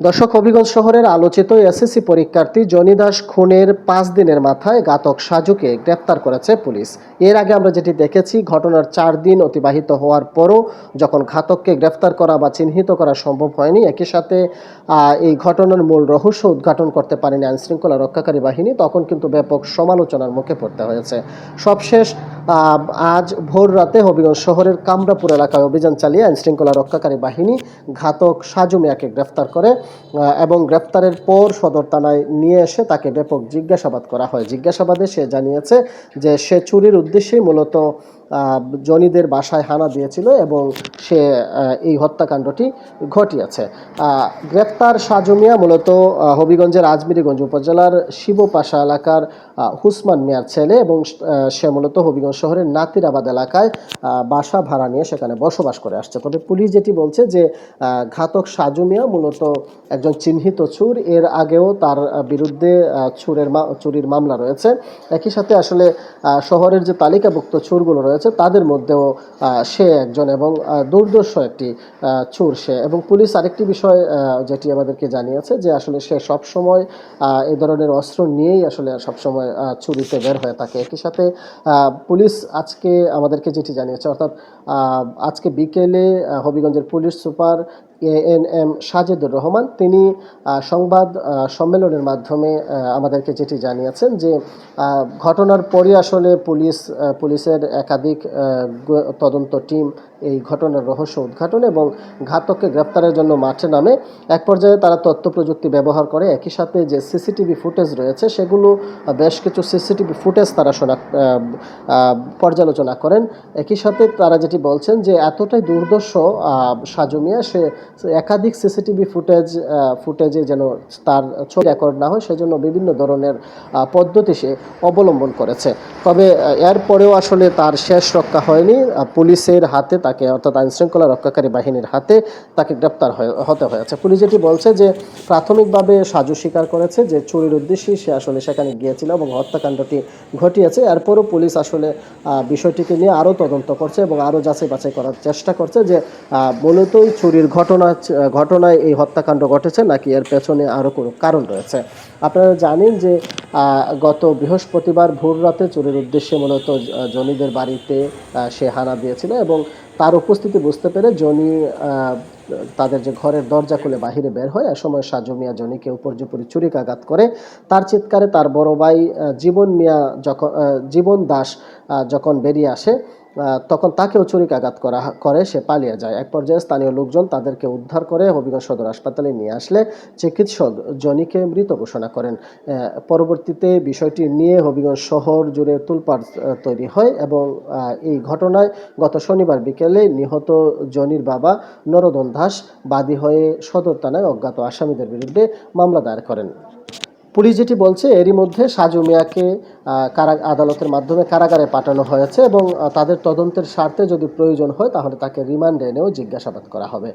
দর্শক, হবিগঞ্জ শহরের আলোচিত এসএসসি পরীক্ষার্থী জনি দাস খুনের পাঁচ দিনের মাথায় ঘাতক সাজুকে গ্রেপ্তার করেছে পুলিশ। এর আগে আমরা যেটি দেখেছি, ঘটনার চার দিন অতিবাহিত হওয়ার পরও যখন ঘাতককে গ্রেপ্তার করা বা চিহ্নিত করা সম্ভব হয়নি, একই সাথে এই ঘটনার মূল রহস্য উদ্ঘাটন করতে পারেনি আইনশৃঙ্খলা রক্ষাকারী বাহিনী, তখন কিন্তু ব্যাপক সমালোচনার মুখে পড়তে হয়েছে। সবশেষ আজ ভোর রাতে হবিগঞ্জ শহরের কামরাপুর এলাকায় অভিযান চালিয়ে আইনশৃঙ্খলা রক্ষাকারী বাহিনী ঘাতক সাজু মিয়াকে গ্রেফতার করে এবং গ্রেপ্তারের পর সদর থানায় নিয়ে এসে তাকে ব্যাপক জিজ্ঞাসাবাদ করা হয়। জিজ্ঞাসাবাদে সে জানিয়েছে যে সে চুরির উদ্দেশ্যেই মূলত জনিদের বাসায় হানা দিয়েছিল এবং সে এই হত্যাকাণ্ডটি ঘটিয়েছে। গ্রেপ্তার সাজু মিয়া মূলত হবিগঞ্জের আজমিরিগঞ্জ উপজেলার শিবপাশা এলাকার হুসমান মিয়ার ছেলে এবং সে মূলত হবিগঞ্জ শহরের নাতিরাবাদ এলাকায় বাসা ভাড়া নিয়ে সেখানে বসবাস করে আসছে। তবে পুলিশ যেটি বলছে যে ঘাতক সাজু মিয়া মূলত একজন চিহ্নিত চুর। এর আগেও তার বিরুদ্ধে চুরের চুরির মামলা রয়েছে। একই সাথে আসলে শহরের যে তালিকাভুক্ত চুরগুলো রয়েছে তাদের মধ্যেও সে একজন এবং দুর্দর্শ একটি চোর সে। এবং পুলিশ আরেকটি বিষয় যেটি আমাদেরকে জানিয়েছে যে আসলে সে সব সময় এই ধরনের অস্ত্র নিয়েই আসলে সবসময় চুরিতে বের হয়ে থাকে। একই সাথে পুলিশ আজকে আমাদেরকে যেটি জানিয়েছে, অর্থাৎ আজকে বিকেলে হবিগঞ্জের police super A N M Sajedur Rahman. তিনি সংবাদ সম্মেলনের মাধ্যমে আমাদেরকে যেটি জানিয়েছেন যে ঘটনার পরই আসলে পুলিশ পুলিশের একাধিক তদন্ত টিম এই ঘটনার রহস্য উদ্ঘাটন এবং ঘাতককে গ্রেপ্তারের জন্য মাঠে নামে। এক পর্যায়ে তারা তথ্য প্রযুক্তি ব্যবহার করে। একই সাথে যে সিসিটিভি ফুটেজ রয়েছে সেগুলো বেশ কিছু সিসিটিভি ফুটেজ তারা শোনা পর্যালোচনা করেন। একই সাথে তারা যেটি বলছেন যে এতটাই দুর্দর্শ আহ, সাজু মিয়া সে সে একাধিক সিসিটিভি ফুটেজ ফুটেজে যেন তার ছবি রেকর্ড না হয় সেজন্য বিভিন্ন ধরনের পদ্ধতি সে অবলম্বন করেছে। তবে এরপরেও আসলে তার শেষ রক্ষা হয়নি। পুলিশের হাতে তাকে অর্থাৎ আইনশৃঙ্খলা রক্ষাকারী বাহিনীর হাতে তাকে গ্রেপ্তার হতে হয়েছে। পুলিশ যেটি বলছে যে প্রাথমিকভাবে সাজু স্বীকার করেছে যে চুরির উদ্দেশ্যে সে আসলে সেখানে গিয়েছিল এবং হত্যাকাণ্ডটি ঘটিয়েছে। এরপরও পুলিশ আসলে বিষয়টিকে নিয়ে আরও তদন্ত করছে এবং আরও যাচাই বাছাই করার চেষ্টা করছে যে মূলতই চুরির ঘটনা, ঘটনায় এই হত্যাকাণ্ড ঘটেছে নাকি এর পেছনে আরও কোনো কারণ রয়েছে। আপনারা জানেন যে গত বৃহস্পতিবার ভোর রাতে চুরির উদ্দেশ্যে মূলত জনিদের বাড়িতে সে হানা দিয়েছিল এবং তার উপস্থিতি বুঝতে পেরে জনি তাদের যে ঘরের দরজা খুলে বাহিরে বের হয় এ সময় সাজু মিয়া জনিকে উপর্যুপরি চুরিকাঘাত করে, তার চিৎকারে তার বড় ভাই জীবন মিয়া যখন জীবন দাস যখন বেরিয়ে আসে তখন তাকেও চুরিকাঘাত করা করে, সে পালিয়ে যায়। এক পর্যায়ে স্থানীয় লোকজন তাদেরকে উদ্ধার করে হবিগঞ্জ সদর হাসপাতালে নিয়ে আসলে চিকিৎসক জনিকে মৃত ঘোষণা করেন। পরবর্তীতে বিষয়টি নিয়ে হবিগঞ্জ শহর জুড়ে তুলপাড় তৈরি হয় এবং এই ঘটনায় গত শনিবার বিকেলে নিহত জনির বাবা নরদন দাস বাদী হয়ে সদর থানায় অজ্ঞাত আসামিদের বিরুদ্ধে মামলা দায়ের করেন। পুলিশ যেটি বলছে, এরই মধ্যে সাজু মিয়াকে কারা, আদালতের মাধ্যমে কারাগারে পাঠানো হয়েছে এবং তাদের তদন্তের স্বার্থে যদি প্রয়োজন হয়, তাহলে তাকে রিমান্ডে এনেও জিজ্ঞাসাবাদ করা হবে।